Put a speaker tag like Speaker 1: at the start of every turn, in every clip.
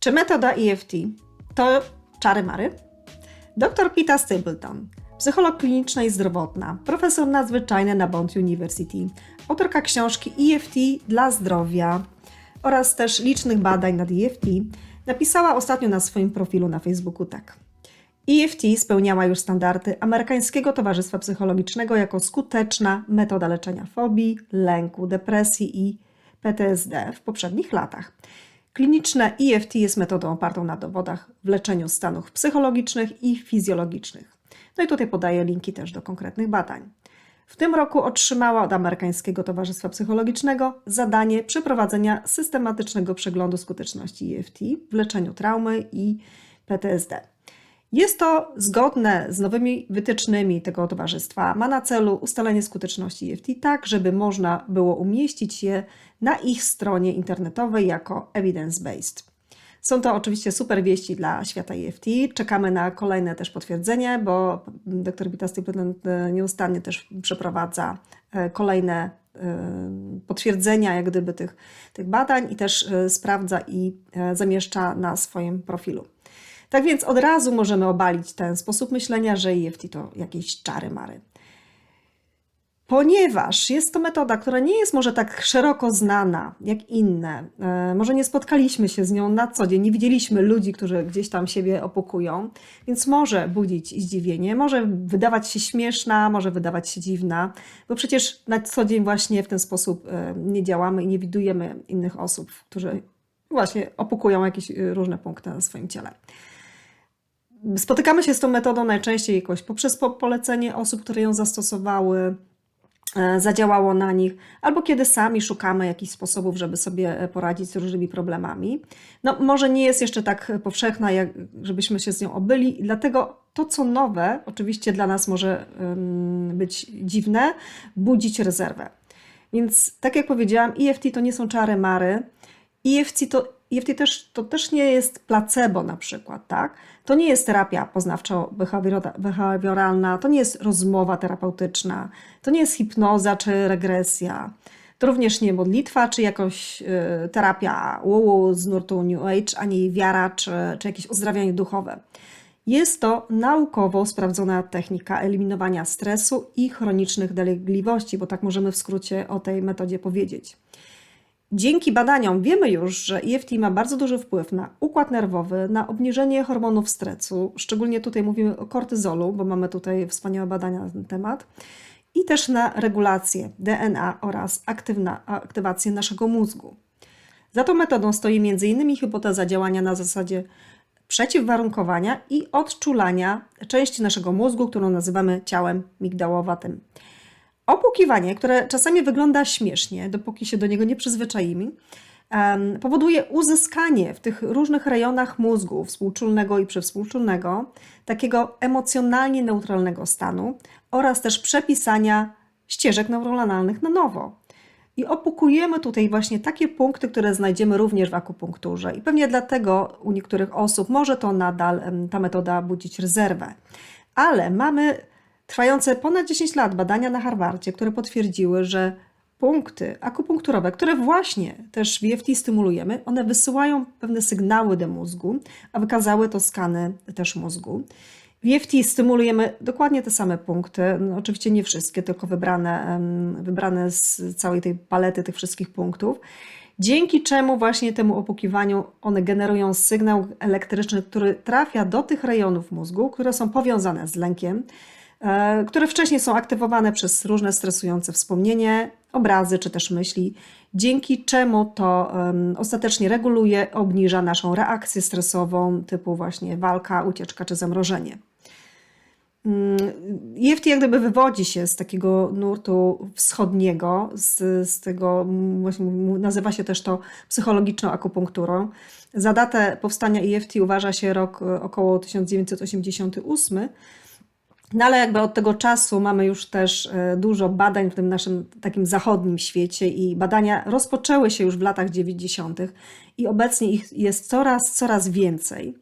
Speaker 1: Czy metoda EFT to czary mary? Dr Pita Stapleton, psycholog kliniczna i zdrowotna, profesor nadzwyczajny na Bond University, autorka książki EFT dla zdrowia oraz też licznych badań nad EFT, napisała ostatnio na swoim profilu na Facebooku tak. EFT spełniała już standardy Amerykańskiego Towarzystwa Psychologicznego jako skuteczna metoda leczenia fobii, lęku, depresji i PTSD w poprzednich latach. Kliniczne EFT jest metodą opartą na dowodach w leczeniu stanów psychologicznych i fizjologicznych. No i tutaj podaję linki też do konkretnych badań. W tym roku otrzymała od Amerykańskiego Towarzystwa Psychologicznego zadanie przeprowadzenia systematycznego przeglądu skuteczności EFT w leczeniu traumy i PTSD. Jest to zgodne z nowymi wytycznymi tego towarzystwa. Ma na celu ustalenie skuteczności EFT tak, żeby można było umieścić je na ich stronie internetowej jako evidence-based. Są to oczywiście super wieści dla świata EFT. Czekamy na kolejne też potwierdzenie, bo dr Vita Stapleton e, nieustannie też przeprowadza e, kolejne e, potwierdzenia jak gdyby tych, tych badań i też sprawdza i zamieszcza na swoim profilu. Tak więc od razu możemy obalić ten sposób myślenia, że EFT to jakieś czary mary. Ponieważ jest to metoda, która nie jest może tak szeroko znana jak inne, e, może nie spotkaliśmy się z nią na co dzień, nie widzieliśmy ludzi, którzy gdzieś tam siebie opukują, więc może budzić zdziwienie, może wydawać się śmieszna, może wydawać się dziwna, bo przecież na co dzień właśnie w ten sposób e, nie działamy i nie widujemy innych osób, którzy właśnie opukują jakieś e, różne punkty na swoim ciele. Spotykamy się z tą metodą najczęściej jakoś poprzez polecenie osób, które ją zastosowały, e, zadziałało na nich, albo kiedy sami szukamy jakichś sposobów, żeby sobie e, poradzić z różnymi problemami. No, może nie jest jeszcze tak powszechna, jak żebyśmy się z nią obyli, dlatego to, co nowe, oczywiście dla nas może być dziwne, budzić rezerwę. Więc, tak jak powiedziałam, EFT to nie są czary mary. EFT to EFT też, to też nie jest placebo na przykład, tak? To nie jest terapia poznawczo-behawioralna, to nie jest rozmowa terapeutyczna, to nie jest hipnoza czy regresja. To również nie modlitwa, czy jakoś y, terapia uu z nurtu New Age, ani wiara, czy, czy jakieś uzdrawianie duchowe. Jest to naukowo sprawdzona technika eliminowania stresu i chronicznych dolegliwości, bo tak możemy w skrócie o tej metodzie powiedzieć. Dzięki badaniom wiemy już, że EFT ma bardzo duży wpływ na układ nerwowy, na obniżenie hormonów stresu, szczególnie tutaj mówimy o kortyzolu, bo mamy tutaj wspaniałe badania na ten temat, i też na regulację DNA oraz aktywna, aktywację naszego mózgu. Za tą metodą stoi m.in. hipoteza działania na zasadzie przeciwwarunkowania i odczulania części naszego mózgu, którą nazywamy ciałem migdałowatym. Opukiwanie, które czasami wygląda śmiesznie, dopóki się do niego nie przyzwyczaimy, powoduje uzyskanie w tych różnych rejonach mózgu współczulnego i przywspółczulnego takiego emocjonalnie neutralnego stanu oraz też przepisania ścieżek neuronalnych na nowo. I opukujemy tutaj właśnie takie punkty, które znajdziemy również w akupunkturze. I pewnie dlatego u niektórych osób może to nadal ta metoda budzić rezerwę. Ale mamy Trwające ponad 10 lat badania na Harvardzie, które potwierdziły, że punkty akupunkturowe, które właśnie też w EFT stymulujemy, one wysyłają pewne sygnały do mózgu, a wykazały to skany też mózgu. W EFT stymulujemy dokładnie te same punkty, no oczywiście nie wszystkie, tylko wybrane, wybrane z całej tej palety tych wszystkich punktów, dzięki czemu właśnie temu opukiwaniu one generują sygnał elektryczny, który trafia do tych rejonów mózgu, które są powiązane z lękiem, które wcześniej są aktywowane przez różne stresujące wspomnienie, obrazy czy też myśli, dzięki czemu to ostatecznie reguluje, obniża naszą reakcję stresową typu właśnie walka, ucieczka czy zamrożenie. EFT mm, jak gdyby wywodzi się z takiego nurtu wschodniego, z, z tego, właśnie nazywa się też to psychologiczną akupunkturą. Za datę powstania EFT uważa się rok e, około 1988, no ale jakby od tego czasu mamy już też e, dużo badań w tym naszym takim zachodnim świecie i badania rozpoczęły się już w latach 90. i obecnie ich jest coraz, coraz więcej.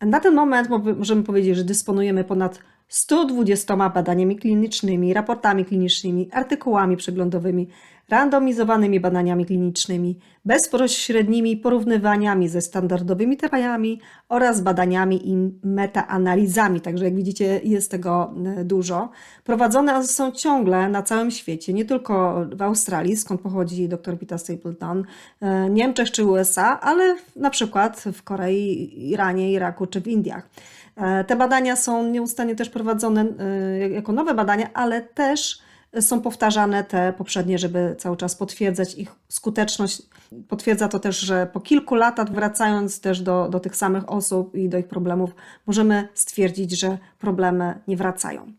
Speaker 1: Na ten moment możemy powiedzieć, że dysponujemy ponad 120 badaniami klinicznymi, raportami klinicznymi, artykułami przeglądowymi, randomizowanymi badaniami klinicznymi, bezpośrednimi porównywaniami ze standardowymi terapiami oraz badaniami i metaanalizami. Także jak widzicie, jest tego e, dużo. Prowadzone są ciągle na całym świecie, nie tylko w Australii, skąd pochodzi dr Peter Stapleton, e, Niemczech czy USA, ale na przykład w Korei, Iranie, Iraku czy w Indiach. E, Te badania są nieustannie też prowadzone e, jako nowe badania, ale też są powtarzane te poprzednie, żeby cały czas potwierdzać ich skuteczność. Potwierdza to też, że po kilku latach, wracając też do, do tych samych osób i do ich problemów, możemy stwierdzić, że problemy nie wracają.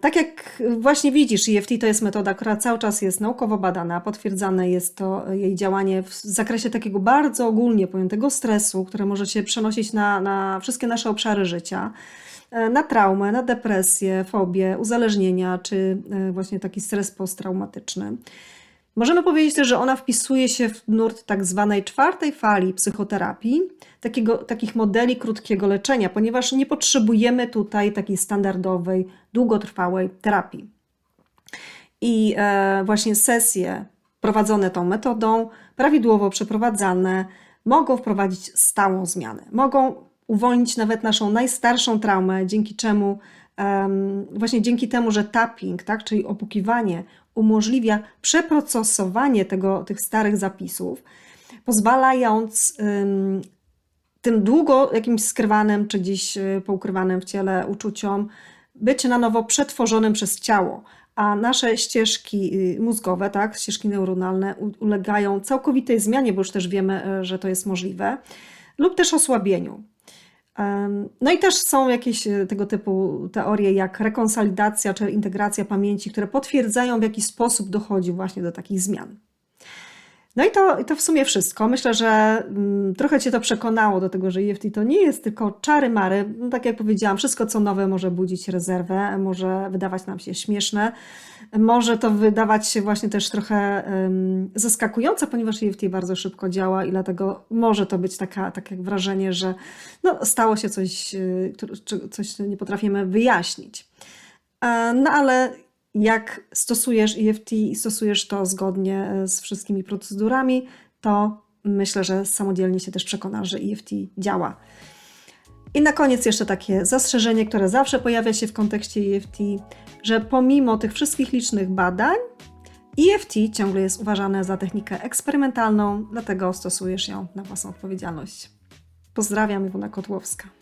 Speaker 1: Tak jak właśnie widzisz, EFT to jest metoda, która cały czas jest naukowo badana, potwierdzane jest to jej działanie w zakresie takiego bardzo ogólnie pojętego stresu, które może się przenosić na, na wszystkie nasze obszary życia, e, na traumę, na depresję, fobię, uzależnienia, czy e, właśnie taki stres posttraumatyczny. Możemy powiedzieć też, że ona wpisuje się w nurt tak zwanej czwartej fali psychoterapii, takiego, takich modeli krótkiego leczenia, ponieważ nie potrzebujemy tutaj takiej standardowej, długotrwałej terapii. I e, właśnie sesje prowadzone tą metodą, prawidłowo przeprowadzane, mogą wprowadzić stałą zmianę. Mogą uwolnić nawet naszą najstarszą traumę, dzięki czemu, em, właśnie dzięki temu, że tapping, tak, czyli opukiwanie, umożliwia przeprocesowanie tego, tych starych zapisów, pozwalając ym, tym długo jakimś skrywanym, czy gdzieś y, poukrywanym w ciele uczuciom być na nowo przetworzonym przez ciało, a nasze ścieżki y, mózgowe, tak, ścieżki neuronalne ulegają całkowitej zmianie, bo już też wiemy, y, że to jest możliwe, lub też osłabieniu. No i też są jakieś y, tego typu teorie jak rekonsolidacja czy integracja pamięci, które potwierdzają w jaki sposób dochodzi właśnie do takich zmian. No i to, to w sumie wszystko. Myślę, że mm, trochę Cię to przekonało do tego, że EFT to nie jest tylko czary-mary. No, tak jak powiedziałam, wszystko co nowe może budzić rezerwę, może wydawać nam się śmieszne, może to wydawać się właśnie też trochę em, zaskakujące, ponieważ EFT bardzo szybko działa i dlatego może to być taka, takie wrażenie, że no, stało się coś, y, coś nie potrafimy wyjaśnić. E, No ale jak stosujesz EFT i stosujesz to zgodnie e, z wszystkimi procedurami, to myślę, że samodzielnie się też przekonasz, że EFT działa. I na koniec jeszcze takie zastrzeżenie, które zawsze pojawia się w kontekście EFT, że pomimo tych wszystkich licznych badań, EFT ciągle jest uważane za technikę eksperymentalną, dlatego stosujesz ją na własną odpowiedzialność. Pozdrawiam, Iwona Kotłowska.